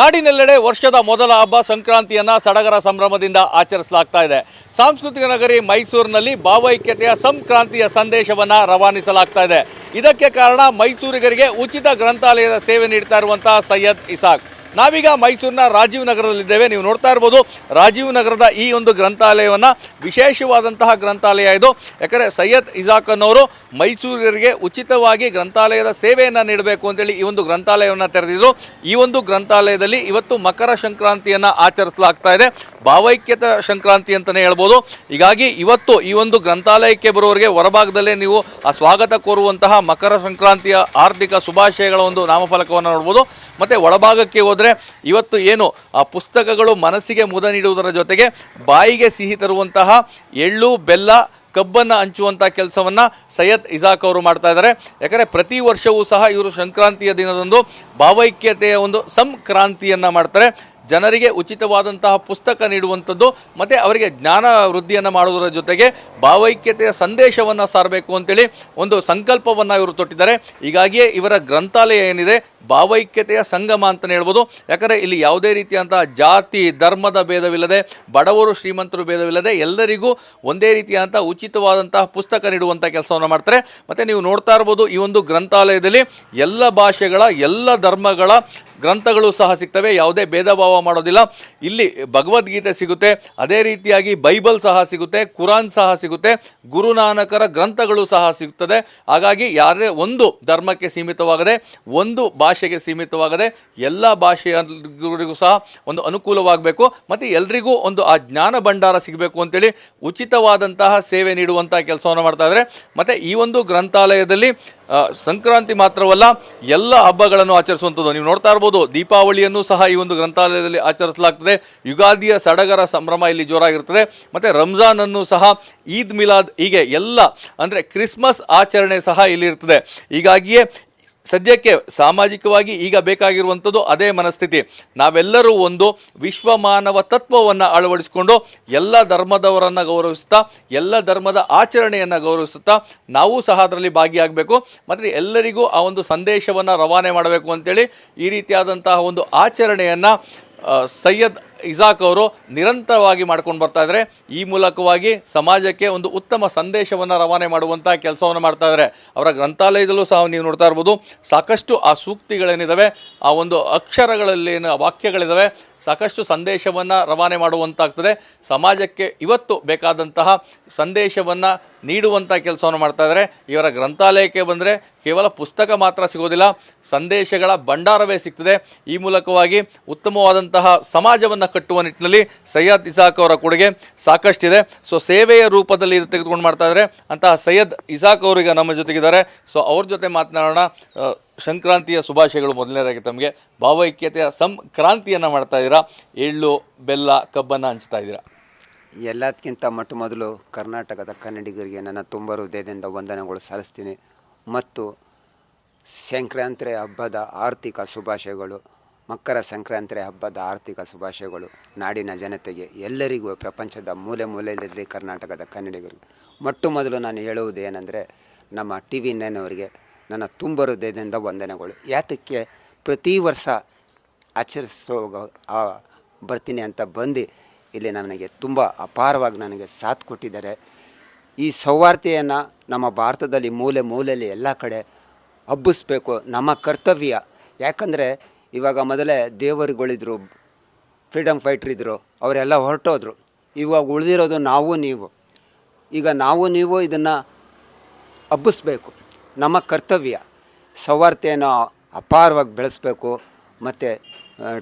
ನಾಡಿನೆಲ್ಲೆಡೆ ವರ್ಷದ ಮೊದಲ ಹಬ್ಬ ಸಂಕ್ರಾಂತಿಯನ್ನ ಸಡಗರ ಸಂಭ್ರಮದಿಂದ ಆಚರಿಸಲಾಗ್ತಾ ಇದೆ. ಸಾಂಸ್ಕೃತಿಕ ನಗರಿ ಮೈಸೂರಿನಲ್ಲಿ ಭಾವೈಕ್ಯತೆಯ ಸಂಕ್ರಾಂತಿಯ ಸಂದೇಶವನ್ನ ರವಾನಿಸಲಾಗ್ತಾ ಇದೆ. ಇದಕ್ಕೆ ಕಾರಣ ಮೈಸೂರಿಗರಿಗೆ ಉಚಿತ ಗ್ರಂಥಾಲಯದ ಸೇವೆ ನೀಡ್ತಾ ಇರುವಂತಹ ಸೈಯದ್ ಇಸಾಕ್. ನಾವೀಗ ಮೈಸೂರಿನ ರಾಜೀವ್ ನಗರದಲ್ಲಿದ್ದೇವೆ. ನೀವು ನೋಡ್ತಾ ಇರ್ಬೋದು, ರಾಜೀವ್ ನಗರದ ಈ ಒಂದು ಗ್ರಂಥಾಲಯವನ್ನು ವಿಶೇಷವಾದಂತಹ ಗ್ರಂಥಾಲಯ ಇದು. ಯಾಕಂದರೆ ಸೈಯದ್ ಇಜಾಕ್ ಅನ್ನೋರು ಮೈಸೂರಿಗರಿಗೆ ಉಚಿತವಾಗಿ ಗ್ರಂಥಾಲಯದ ಸೇವೆಯನ್ನು ನೀಡಬೇಕು ಅಂತೇಳಿ ಈ ಒಂದು ಗ್ರಂಥಾಲಯವನ್ನು ತೆರೆದಿದ್ರು. ಈ ಒಂದು ಗ್ರಂಥಾಲಯದಲ್ಲಿ ಇವತ್ತು ಮಕರ ಸಂಕ್ರಾಂತಿಯನ್ನು ಆಚರಿಸಲಾಗ್ತಾ ಇದೆ. ಭಾವೈಕ್ಯತ ಸಂಕ್ರಾಂತಿ ಅಂತಲೇ ಹೇಳ್ಬೋದು. ಹೀಗಾಗಿ ಇವತ್ತು ಈ ಒಂದು ಗ್ರಂಥಾಲಯಕ್ಕೆ ಬರುವವರಿಗೆ ಹೊರಭಾಗದಲ್ಲೇ ನೀವು ಆ ಸ್ವಾಗತ ಕೋರುವಂತಹ ಮಕರ ಸಂಕ್ರಾಂತಿಯ ಆರ್ಥಿಕ ಶುಭಾಶಯಗಳ ಒಂದು ನಾಮಫಲಕವನ್ನು ನೋಡ್ಬೋದು. ಮತ್ತು ಒಳಭಾಗಕ್ಕೆ ಹೋದರೆ ಇವತ್ತು ಏನು, ಆ ಪುಸ್ತಕಗಳು ಮನಸ್ಸಿಗೆ ಮುದ ನೀಡುವುದರ ಜೊತೆಗೆ ಬಾಯಿಗೆ ಸಿಹಿ ತರುವಂತಹ ಎಳ್ಳು, ಬೆಲ್ಲ, ಕಬ್ಬನ್ನು ಹಂಚುವಂಥ ಕೆಲಸವನ್ನು ಸೈಯದ್ ಇಜಾಕ್ ಅವರು ಮಾಡ್ತಾ ಇದ್ದಾರೆ. ಯಾಕಂದರೆ ಪ್ರತಿ ವರ್ಷವೂ ಸಹ ಇವರು ಸಂಕ್ರಾಂತಿಯ ದಿನದಂದು ಭಾವೈಕ್ಯತೆಯ ಒಂದು ಸಂಕ್ರಾಂತಿಯನ್ನು ಮಾಡ್ತಾರೆ. ಜನರಿಗೆ ಉಚಿತವಾದಂತಹ ಪುಸ್ತಕ ನೀಡುವಂಥದ್ದು, ಮತ್ತು ಅವರಿಗೆ ಜ್ಞಾನ ವೃದ್ಧಿಯನ್ನು ಮಾಡುವುದರ ಜೊತೆಗೆ ಭಾವೈಕ್ಯತೆಯ ಸಂದೇಶವನ್ನು ಸಾರಬೇಕು ಅಂತೇಳಿ ಒಂದು ಸಂಕಲ್ಪವನ್ನು ಇವರು ತೊಟ್ಟಿದ್ದಾರೆ. ಹೀಗಾಗಿಯೇ ಇವರ ಗ್ರಂಥಾಲಯ ಏನಿದೆ ಭಾವೈಕ್ಯತೆಯ ಸಂಗಮ ಅಂತಲೇ ಹೇಳ್ಬೋದು. ಯಾಕಂದರೆ ಇಲ್ಲಿ ಯಾವುದೇ ರೀತಿಯಾದಂಥ ಜಾತಿ, ಧರ್ಮದ ಭೇದವಿಲ್ಲದೆ, ಬಡವರು ಶ್ರೀಮಂತರು ಭೇದವಿಲ್ಲದೆ, ಎಲ್ಲರಿಗೂ ಒಂದೇ ರೀತಿಯಾದಂಥ ಉಚಿತವಾದಂತಹ ಪುಸ್ತಕ ನೀಡುವಂಥ ಕೆಲಸವನ್ನು ಮಾಡ್ತಾರೆ. ಮತ್ತು ನೀವು ನೋಡ್ತಾ ಇರ್ಬೋದು ಈ ಒಂದು ಗ್ರಂಥಾಲಯದಲ್ಲಿ ಎಲ್ಲ ಭಾಷೆಗಳ, ಎಲ್ಲ ಧರ್ಮಗಳ ಗ್ರಂಥಗಳು ಸಹ ಸಿಗ್ತವೆ. ಯಾವುದೇ ಭೇದ ಭಾವ ಮಾಡೋದಿಲ್ಲ. ಇಲ್ಲಿ ಭಗವದ್ಗೀತೆ ಸಿಗುತ್ತೆ. ಅದೇ ರೀತಿಯಾಗಿ ಬೈಬಲ್ ಸಹ ಸಿಗುತ್ತೆ. ಕುರಾನ್ ಸಹ ಸಿಗುತ್ತೆ. ಗುರುನಾನಕರ ಗ್ರಂಥಗಳು ಸಹ ಸಿಗುತ್ತದೆ ಹಾಗಾಗಿ ಯಾರೇ ಒಂದು ಧರ್ಮಕ್ಕೆ ಸೀಮಿತವಾಗದೆ, ಒಂದು ಭಾಷೆಗೆ ಸೀಮಿತವಾಗದೆ ಎಲ್ಲ ಭಾಷೆಯವರಿಗೂ ಸಹ ಒಂದು ಅನುಕೂಲವಾಗಬೇಕು. ಮತ್ತು ಎಲ್ರಿಗೂ ಒಂದು ಆ ಜ್ಞಾನ ಭಂಡಾರ ಸಿಗಬೇಕು ಅಂತೇಳಿ ಉಚಿತವಾದಂತಹ ಸೇವೆ ನೀಡುವಂಥ ಕೆಲಸವನ್ನು ಮಾಡ್ತಾ ಇದ್ದಾರೆ. ಮತ್ತು ಈ ಒಂದು ಗ್ರಂಥಾಲಯದಲ್ಲಿ ಸಂಕ್ರಾಂತಿ ಮಾತ್ರವಲ್ಲ ಎಲ್ಲ ಹಬ್ಬಗಳನ್ನು ಆಚರಿಸುವಂಥದ್ದು. ನೀವು ನೋಡ್ತಾ ಇರ್ಬೋದು, ದೀಪಾವಳಿಯನ್ನು ಸಹ ಈ ಒಂದು ಗ್ರಂಥಾಲಯದಲ್ಲಿ ಆಚರಿಸಲಾಗ್ತದೆ. ಯುಗಾದಿಯ ಸಡಗರ ಸಂಭ್ರಮ ಇಲ್ಲಿ ಜೋರಾಗಿರ್ತದೆ. ಮತ್ತು ರಂಜಾನ್ ಅನ್ನು ಸಹ ಈದ್ ಮಿಲಾದ್ ಹೀಗೆ ಎಲ್ಲ, ಅಂದರೆ ಕ್ರಿಸ್ಮಸ್ ಆಚರಣೆ ಸಹ ಇಲ್ಲಿ ಇರ್ತದೆ. ಹೀಗಾಗಿಯೇ ಸದ್ಯಕ್ಕೆ ಸಾಮಾಜಿಕವಾಗಿ ಈಗ ಬೇಕಾಗಿರುವಂಥದ್ದು ಅದೇ ಮನಸ್ಥಿತಿ. ನಾವೆಲ್ಲರೂ ಒಂದು ವಿಶ್ವಮಾನವ ತತ್ವವನ್ನು ಅಳವಡಿಸಿಕೊಂಡು ಎಲ್ಲ ಧರ್ಮದವರನ್ನು ಗೌರವಿಸುತ್ತಾ, ಎಲ್ಲ ಧರ್ಮದ ಆಚರಣೆಯನ್ನು ಗೌರವಿಸುತ್ತಾ ನಾವು ಸಹ ಅದರಲ್ಲಿ ಭಾಗಿಯಾಗಬೇಕು. ಮತ್ತು ಎಲ್ಲರಿಗೂ ಆ ಒಂದು ಸಂದೇಶವನ್ನು ರವಾನೆ ಮಾಡಬೇಕು ಅಂತೇಳಿ ಈ ರೀತಿಯಾದಂತಹ ಒಂದು ಆಚರಣೆಯನ್ನು ಸೈಯದ್ ಇಸಾಕ್ ಅವರು ನಿರಂತರವಾಗಿ ಮಾಡ್ಕೊಂಡು ಬರ್ತಾ ಇದ್ದಾರೆ. ಈ ಮೂಲಕವಾಗಿ ಸಮಾಜಕ್ಕೆ ಒಂದು ಉತ್ತಮ ಸಂದೇಶವನ್ನು ರವಾನೆ ಮಾಡುವಂಥ ಕೆಲಸವನ್ನು ಮಾಡ್ತಾ ಇದ್ದಾರೆ. ಅವರ ಗ್ರಂಥಾಲಯದಲ್ಲೂ ಸಹ ನೀವು ನೋಡ್ತಾ ಇರ್ಬೋದು. ಸಾಕಷ್ಟು ಆ ಸೂಕ್ತಿಗಳೇನಿದ್ದಾವೆ ಆ ಒಂದು ಅಕ್ಷರಗಳಲ್ಲಿ ಏನು ವಾಕ್ಯಗಳಿದ್ದಾವೆ ಸಾಕಷ್ಟು ಸಂದೇಶವನ್ನು ರವಾನೆ ಮಾಡುವಂತಾಗ್ತದೆ. ಸಮಾಜಕ್ಕೆ ಇವತ್ತು ಬೇಕಾದಂತಹ ಸಂದೇಶವನ್ನು ನೀಡುವಂಥ ಕೆಲಸವನ್ನು ಮಾಡ್ತಾ ಇದ್ದಾರೆ. ಇವರ ಗ್ರಂಥಾಲಯಕ್ಕೆ ಬಂದರೆ ಕೇವಲ ಪುಸ್ತಕ ಮಾತ್ರ ಸಿಗೋದಿಲ್ಲ, ಸಂದೇಶಗಳ ಭಂಡಾರವೇ ಸಿಗ್ತದೆ. ಈ ಮೂಲಕವಾಗಿ ಉತ್ತಮವಾದಂತಹ ಸಮಾಜವನ್ನು ಕಟ್ಟುವ ನಿಟ್ಟಿನಲ್ಲಿ ಸೈಯದ್ ಇಸಾಕ್ ಅವರ ಕೊಡುಗೆ ಸಾಕಷ್ಟಿದೆ. ಸೊ ಸೇವೆಯ ರೂಪದಲ್ಲಿ ಇದು ತೆಗೆದುಕೊಂಡು ಮಾಡ್ತಾ ಇದ್ದಾರೆ ಅಂತಹ ಸೈಯದ್ ಇಸಾಕ್ ಅವರಿಗೆ ನಮ್ಮ ಜೊತೆಗಿದ್ದಾರೆ. ಸೊ ಅವ್ರ ಜೊತೆ ಮಾತನಾಡೋಣ. ಸಂಕ್ರಾಂತಿಯ ಶುಭಾಶಯಗಳು ಮೊದಲನೇದಾಗಿ ತಮಗೆ. ಭಾವೈಕ್ಯತೆಯ ಸಂಕ್ರಾಂತಿಯನ್ನು ಮಾಡ್ತಾ ಇದ್ದೀರಾ? ಎಳ್ಳು, ಬೆಲ್ಲ, ಕಬ್ಬನ್ನು ಹಂಚ್ತಾ ಇದ್ದೀರಾ? ಎಲ್ಲದಕ್ಕಿಂತ ಮೊಟ್ಟ ಮೊದಲು ಕರ್ನಾಟಕದ ಕನ್ನಡಿಗರಿಗೆ ನನ್ನ ತುಂಬ ಹೃದಯದಿಂದ ವಂದನೆಗಳು ಸಲ್ಲಿಸ್ತೀನಿ. ಮತ್ತು ಸಂಕ್ರಾಂತಿ ಹಬ್ಬದ ಆರ್ಥಿಕ ಶುಭಾಶಯಗಳು. ಮಕರ ಸಂಕ್ರಾಂತಿ ಹಬ್ಬದ ಆರ್ಥಿಕ ಶುಭಾಶಯಗಳು ನಾಡಿನ ಜನತೆಗೆ ಎಲ್ಲರಿಗೂ ಪ್ರಪಂಚದ ಮೂಲೆ ಮೂಲೆಯಲ್ಲಿ ಕರ್ನಾಟಕದ ಕನ್ನಡಿಗರು. ಮೊಟ್ಟ ಮೊದಲು ನಾನು ಹೇಳುವುದೇನೆಂದರೆ ನಮ್ಮ ಟಿ ವಿ ನೈನವರಿಗೆ ನನ್ನ ತುಂಬ ಹೃದಯದಿಂದ ವಂದನೆಗಳು. ಯಾತಕ್ಕೆ ಪ್ರತಿ ವರ್ಷ ಆಚರಿಸೋ ಬರ್ತೀನಿ ಅಂತ ಬಂದು ಇಲ್ಲಿ ನನಗೆ ತುಂಬ ಅಪಾರವಾಗಿ ನನಗೆ ಸಾಥ್ ಕೊಟ್ಟಿದ್ದಾರೆ. ಈ ಸೌಹಾರ್ದೆಯನ್ನು ನಮ್ಮ ಭಾರತದಲ್ಲಿ ಮೂಲೆ ಮೂಲೆಯಲ್ಲಿ ಎಲ್ಲ ಕಡೆ ಹಬ್ಬಿಸ್ಬೇಕು ನಮ್ಮ ಕರ್ತವ್ಯ. ಯಾಕಂದರೆ ಇವಾಗ ಮೊದಲೇ ದೇವರುಗಳಿದ್ರು ಫ್ರೀಡಮ್ ಫೈಟ್ರ್ ಇದ್ದರು ಅವರೆಲ್ಲ ಹೊರಟೋದ್ರು. ಇವಾಗ ಉಳಿದಿರೋದು ನಾವು ನೀವು. ಈಗ ನಾವು ನೀವು ಇದನ್ನು ಹಬ್ಬಿಸ್ಬೇಕು. ನಮ್ಮ ಕರ್ತವ್ಯ. ಸೌಹಾರ್ದೆಯನ್ನು ಅಪಾರವಾಗಿ ಬೆಳೆಸಬೇಕು. ಮತ್ತು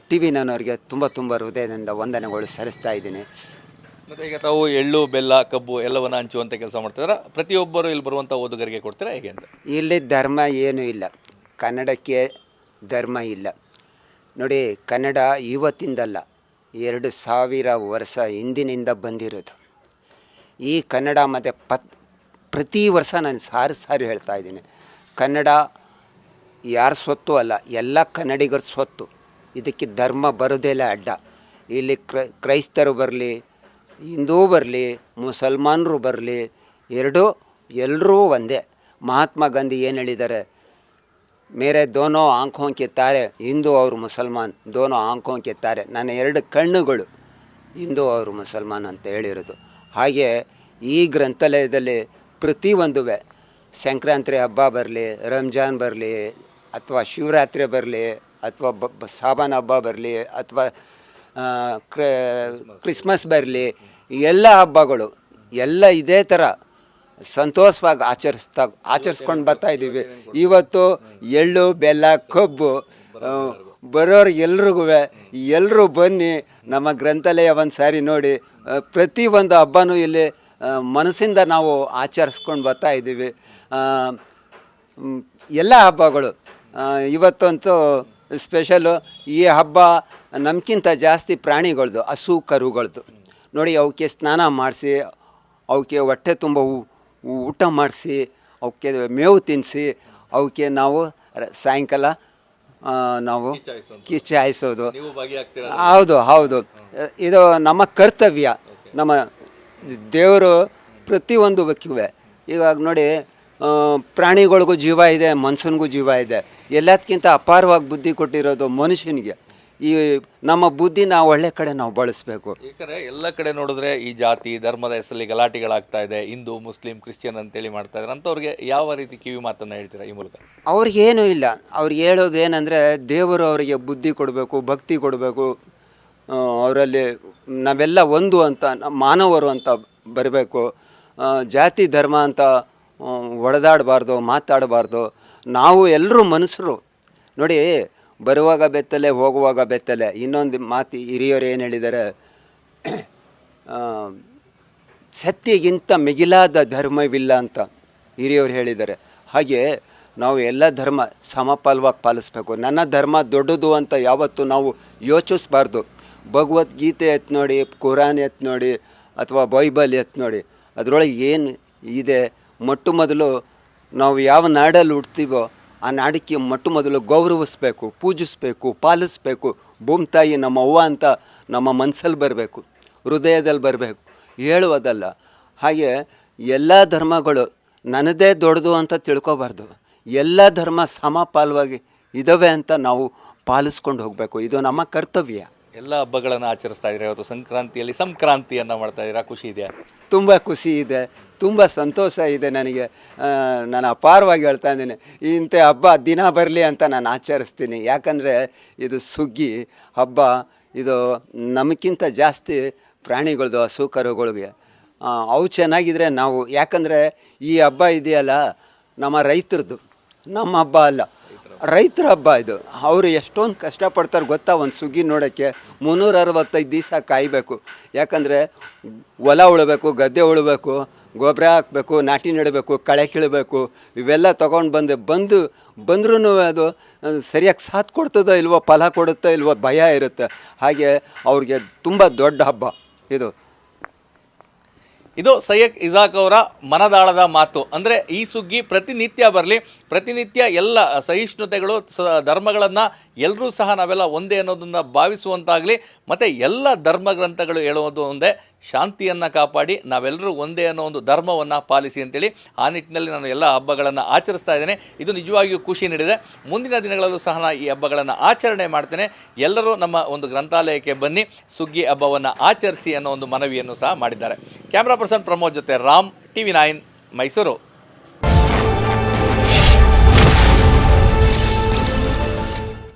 ಟಿ ವಿ ನನ್ನವರಿಗೆ ತುಂಬ ತುಂಬ ಹೃದಯದಿಂದ ವಂದನೆಗಳು ಸಲ್ಲಿಸ್ತಾ ಇದ್ದೀನಿ. ಮತ್ತು ಈಗ ತಾವು ಎಳ್ಳು ಬೆಲ್ಲ ಕಬ್ಬು ಎಲ್ಲವನ್ನು ಹಂಚುವಂಥ ಕೆಲಸ ಮಾಡ್ತಿದ್ರೆ ಪ್ರತಿಯೊಬ್ಬರು ಇಲ್ಲಿ ಬರುವಂಥ ಓದುಗರಿಗೆ ಕೊಡ್ತೀರಾ ಹೇಗೆ ಅಂತ? ಇಲ್ಲಿ ಧರ್ಮ ಏನೂ ಇಲ್ಲ. ಕನ್ನಡಕ್ಕೆ ಧರ್ಮ ಇಲ್ಲ. ನೋಡಿ, ಕನ್ನಡ ಇವತ್ತಿಂದಲ್ಲ, ಎರಡು ಸಾವಿರ ವರ್ಷ ಹಿಂದಿನಿಂದ ಬಂದಿರೋದು. ಈ ಕನ್ನಡ ಮತ್ತು ಪತ್, ಪ್ರತಿ ವರ್ಷ ನಾನು ಸಾರಿ ಸಾರಿ ಹೇಳ್ತಾ ಇದ್ದೀನಿ. ಕನ್ನಡ ಯಾರ ಸ್ವತ್ತು ಅಲ್ಲ, ಎಲ್ಲ ಕನ್ನಡಿಗರ ಸ್ವತ್ತು ಇದಕ್ಕೆ ಧರ್ಮ ಬರೋದೆಲ್ಲ ಅಡ್ಡ. ಇಲ್ಲಿ ಕ್ರೈ, ಕ್ರೈಸ್ತರು ಬರಲಿ, ಹಿಂದೂ ಬರಲಿ, ಮುಸಲ್ಮಾನರು ಬರಲಿ, ಎರಡೂ ಎಲ್ಲರೂ ಒಂದೇ. ಮಹಾತ್ಮ ಗಾಂಧಿ ಏನು ಹೇಳಿದ್ದಾರೆ? ಮೇರೆ ದೋನೋ ಆಂಖೋಂ के ತಾರೆ ಹಿಂದೂ ಅವರು ಮುಸಲ್ಮಾನ್, ದೋನೋ ಆಂಖೋಂ के ತಾರೆ ನನ್ನ ಎರಡು ಕಣ್ಣುಗಳು ಹಿಂದೂ ಅವರು ಮುಸಲ್ಮಾನ್ ಅಂತ ಹೇಳಿರೋದು. ಹಾಗೆ ಈ ಗ್ರಂಥಾಲಯದಲ್ಲಿ ಪ್ರತಿಯೊಂದು ಸಂಕ್ರಾಂತಿ ಹಬ್ಬ ಬರಲಿ, ರಂಜಾನ್ ಬರಲಿ, ಅಥವಾ ಶಿವರಾತ್ರಿ ಬರಲಿ, ಅಥವಾ ಬ ಸಾಬಾನ್ ಹಬ್ಬ ಬರಲಿ, ಅಥವಾ ಕ್ರ ಕ್ರಿಸ್ಮಸ್ ಬರಲಿ, ಎಲ್ಲ ಹಬ್ಬಗಳು, ಎಲ್ಲ ಇದೇ ಥರ ಸಂತೋಷವಾಗಿ ಆಚರಿಸ್ತಾ ಆಚರಿಸ್ಕೊಂಡು ಬರ್ತಾ ಇದ್ದೀವಿ. ಇವತ್ತು ಎಳ್ಳು, ಬೆಲ್ಲ, ಕಬ್ಬು ಎಲ್ರಿಗೂ ಎಲ್ಲರೂ ಬನ್ನಿ ನಮ್ಮ ಗ್ರಂಥಾಲಯ ಒಂದು ಸಾರಿ ನೋಡಿ. ಪ್ರತಿ ಒಂದು ಹಬ್ಬನೂ ಇಲ್ಲಿ ಮನಸ್ಸಿಂದ ನಾವು ಆಚರಿಸ್ಕೊಂಡು ಬರ್ತಾ ಇದ್ದೀವಿ. ಎಲ್ಲ ಹಬ್ಬಗಳು. ಇವತ್ತಂತೂ ಸ್ಪೆಷಲು ಈ ಹಬ್ಬ ನಮ್ಗಿಂತ ಜಾಸ್ತಿ ಪ್ರಾಣಿಗಳ್ದು, ಹಸು, ಕರುಗಳ್ದು. ನೋಡಿ, ಅವಕ್ಕೆ ಸ್ನಾನ ಮಾಡಿಸಿ, ಅವಕ್ಕೆ ಹೊಟ್ಟೆ ತುಂಬ ಊ- ಊಟ ಮಾಡಿಸಿ ಅವಕ್ಕೆ ಮೇವು ತಿನ್ನಿಸಿ ಅವಕ್ಕೆ ನಾವು ರ- ಸಾಯಂಕಾಲ ಆ, ನಾವು ಕಿಚ್ಚು ಹಾಯಿಸೋದು ನೀವು ಭಾಗಿಯಾಗ್ತೀರಾ ಹೌದು ಹೌದು. ಇದು ನಮ್ಮ ಕರ್ತವ್ಯ. ನಮ್ಮ ದೇವರು ಪ್ರತಿಯೊಂದು ಬಕ್ಕಿವೆ ಇವಾಗ ನೋಡಿ ಆ, ಪ್ರಾಣಿಗಳಿಗೂ ಜೀವ ಇದೆ ಮನುಷ್ಯನಿಗೂ ಜೀವ ಇದೆ. ಎಲ್ಲದಕ್ಕಿಂತ ಅಪಾರವಾಗಿ ಬುದ್ಧಿ ಕೊಟ್ಟಿರೋದು ಮನುಷ್ಯನಿಗೆ. ಈ ನಮ್ಮ ಬುದ್ಧಿ ನಾವು ಒಳ್ಳೆ ಕಡೆ ನಾವು ಬಳಸಬೇಕು. ಯಾಕಂದರೆ ಎಲ್ಲ ಕಡೆ ನೋಡಿದ್ರೆ ಈ ಜಾತಿ ಧರ್ಮದ ಹೆಸರಲ್ಲಿ ಗಲಾಟೆಗಳಾಗ್ತಾ ಇದೆ ಹಿಂದೂ ಮುಸ್ಲಿಂ ಕ್ರಿಶ್ಚಿಯನ್ ಅಂತೇಳಿ ಮಾಡ್ತಾ ಇದ್ದಾರೆ ಅಂಥವ್ರಿಗೆ ಯಾವ ರೀತಿ ಕಿವಿ ಮಾತನ್ನು ಹೇಳ್ತೀರಾ ಈ ಮೂಲಕ? ಅವ್ರಿಗೇನೂ ಇಲ್ಲ. ಅವ್ರಿಗೆ ಹೇಳೋದು ಏನಂದರೆ ದೇವರು ಅವರಿಗೆ ಬುದ್ಧಿ ಕೊಡಬೇಕು ಭಕ್ತಿ ಕೊಡಬೇಕು. ಅವರಲ್ಲಿ ನಾವೆಲ್ಲ ಒಂದು ಅಂತ ಮಾನವರು ಅಂತ ಬರಬೇಕು. ಜಾತಿ ಧರ್ಮ ಅಂತ ಒಡೆದಾಡಬಾರ್ದು ಮಾತಾಡಬಾರ್ದು. ನಾವು ಎಲ್ಲರೂ ಮನುಷ್ಯರು. ನೋಡಿ ಬರುವಾಗ ಬೆತ್ತಲೆ, ಹೋಗುವಾಗ ಬೆತ್ತಲೆ. ಇನ್ನೊಂದು ಮಾತು ಹಿರಿಯರು ಏನು ಹೇಳಿದ್ದಾರೆ? ಸತ್ಯಗಿಂತ ಮಿಗಿಲಾದ ಧರ್ಮವಿಲ್ಲ ಅಂತ ಹಿರಿಯವರು ಹೇಳಿದ್ದಾರೆ. ಹಾಗೆ ನಾವು ಎಲ್ಲ ಧರ್ಮ ಸಮಪಾಲವಾಗಿ ಪಾಲಿಸ್ಬೇಕು. ನನ್ನ ಧರ್ಮ ದೊಡ್ಡದು ಅಂತ ಯಾವತ್ತೂ ನಾವು ಯೋಚಿಸ್ಬಾರ್ದು. ಭಗವದ್ಗೀತೆ ಎತ್ತು ನೋಡಿ, ಕುರಾನ್ ಎತ್ತು ನೋಡಿ, ಅಥವಾ ಬೈಬಲ್ ಎತ್ತು ನೋಡಿ, ಅದರೊಳಗೆ ಏನು ಇದೆ? ಮೊಟ್ಟ ಮೊದಲು ನಾವು ಯಾವ ನಾಡಲ್ಲಿ ಹುಡ್ತೀವೋ ಆ ನಾಡಿಗೆ ಮೊಟ್ಟ ಮೊದಲು ಗೌರವಿಸ್ಬೇಕು, ಪೂಜಿಸ್ಬೇಕು, ಪಾಲಿಸ್ಬೇಕು. ಭೂಮ್ತಾಯಿ ನಮ್ಮ ಅವ್ವ ಅಂತ ನಮ್ಮ ಮನಸ್ಸಲ್ಲಿ ಬರಬೇಕು, ಹೃದಯದಲ್ಲಿ ಬರಬೇಕು. ಹೇಳುವುದಲ್ಲ, ಹಾಗೆ ಎಲ್ಲ ಧರ್ಮಗಳು ನನ್ನದೇ ದೊಡ್ಡದು ಅಂತ ತಿಳ್ಕೊಬಾರ್ದು. ಎಲ್ಲ ಧರ್ಮ ಸಮಪಾಲವಾಗಿ ಇದ್ದಾವೆ ಅಂತ ನಾವು ಪಾಲಿಸ್ಕೊಂಡು ಹೋಗಬೇಕು. ಇದು ನಮ್ಮ ಕರ್ತವ್ಯ. ಎಲ್ಲ ಹಬ್ಬಗಳನ್ನು ಆಚರಿಸ್ತಾ ಇದ್ದೀರಾ? ಇವತ್ತು ಸಂಕ್ರಾಂತಿಯಲ್ಲಿ ಸಂಕ್ರಾಂತಿಯನ್ನು ಮಾಡ್ತಾ ಇದ್ದೀರಾ? ಖುಷಿ ಇದೆಯಾ? ತುಂಬ ಖುಷಿ ಇದೆ. ತುಂಬ ಸಂತೋಷ ಇದೆ ನನಗೆ. ನಾನು ಅಪಾರವಾಗಿ ಹೇಳ್ತಾ ಇದ್ದೀನಿ. ಇಂಥ ಹಬ್ಬ ದಿನ ಬರಲಿ ಅಂತ ನಾನು ಆಚರಿಸ್ತೀನಿ. ಯಾಕಂದರೆ ಇದು ಸುಗ್ಗಿ ಹಬ್ಬ. ಇದು ನಮಗಿಂತ ಜಾಸ್ತಿ ಪ್ರಾಣಿಗಳದು ಹಸು ಕರುಗಳಿಗೆ ಅವು ಚೆನ್ನಾಗಿದ್ರೆ ನಾವು, ಯಾಕಂದರೆ ಈ ಹಬ್ಬ ಇದೆಯಲ್ಲ, ನಮ್ಮ ರೈತರದ್ದು. ನಮ್ಮ ಹಬ್ಬ ಅಲ್ಲ. ರೈತರ ಹಬ್ಬ ಇದು. ಅವರು ಎಷ್ಟೊಂದು ಕಷ್ಟಪಡ್ತಾರೆ ಗೊತ್ತಾ? ಒಂದು ಸುಗ್ಗಿ ನೋಡೋಕ್ಕೆ ಮುನ್ನೂರ ಅರವತ್ತೈದು ದಿವಸ ಕಾಯಬೇಕು. ಯಾಕಂದರೆ ಹೊಲ ಉಳಬೇಕು, ಗದ್ದೆ ಉಳಬೇಕು, ಗೊಬ್ಬರ ಹಾಕಬೇಕು, ನಾಟಿ ನೆಡಬೇಕು, ಕಳೆ ಕೀಳಬೇಕು, ಇವೆಲ್ಲ ತೊಗೊಂಡು ಬಂದು ಬಂದು ಬಂದ್ರೂ ಅದು ಸರಿಯಾಗಿ ಸಾಥ್ ಕೊಡ್ತದೋ ಇಲ್ವೋ, ಫಲ ಕೊಡುತ್ತೋ ಇಲ್ವೋ ಭಯ ಇರುತ್ತೆ. ಹಾಗೆ ಅವ್ರಿಗೆ ತುಂಬ ದೊಡ್ಡ ಹಬ್ಬ ಇದು. ಇದು ಸೈಯದ್ ಇಜಾಕ್ ಅವರ ಮನದಾಳದ ಮಾತು. ಅಂದರೆ ಈ ಸುಗ್ಗಿ ಪ್ರತಿನಿತ್ಯ ಬರಲಿ, ಪ್ರತಿನಿತ್ಯ ಎಲ್ಲ ಸಹಿಷ್ಣುತೆಗಳು, ಸ, ಧರ್ಮಗಳನ್ನು ಎಲ್ಲರೂ ಸಹ ನಾವೆಲ್ಲ ಒಂದೇ ಅನ್ನೋದನ್ನು ಭಾವಿಸುವಂತಾಗಲಿ, ಮತ್ತು ಎಲ್ಲ ಧರ್ಮ ಗ್ರಂಥಗಳು ಹೇಳುವುದು ಒಂದೇ. ಶಾಂತಿಯನ್ನು ಕಾಪಾಡಿ ನಾವೆಲ್ಲರೂ ಒಂದೇ ಅನ್ನೋ ಒಂದು ಧರ್ಮವನ್ನು ಪಾಲಿಸಿ ಅಂತೇಳಿ ಆ ನಿಟ್ಟಿನಲ್ಲಿ ನಾನು ಎಲ್ಲ ಹಬ್ಬಗಳನ್ನು ಆಚರಿಸ್ತಾ ಇದ್ದೇನೆ. ಇದು ನಿಜವಾಗಿಯೂ ಖುಷಿ ನೀಡಿದೆ. ಮುಂದಿನ ದಿನಗಳಲ್ಲೂ ಸಹ ನಾನು ಈ ಹಬ್ಬಗಳನ್ನು ಆಚರಣೆ ಮಾಡ್ತೇನೆ. ಎಲ್ಲರೂ ನಮ್ಮ ಒಂದು ಗ್ರಂಥಾಲಯಕ್ಕೆ ಬನ್ನಿ, ಸುಗ್ಗಿ ಹಬ್ಬವನ್ನು ಆಚರಿಸಿ ಅನ್ನೋ ಒಂದು ಮನವಿಯನ್ನು ಸಹ ಮಾಡಿದ್ದಾರೆ. ಕ್ಯಾಮ್ರಾ ಪರ್ಸನ್ ಪ್ರಮೋದ್ ಜೊತೆ ರಾಮ್, ಟಿವಿ ನೈನ್, ಮೈಸೂರು.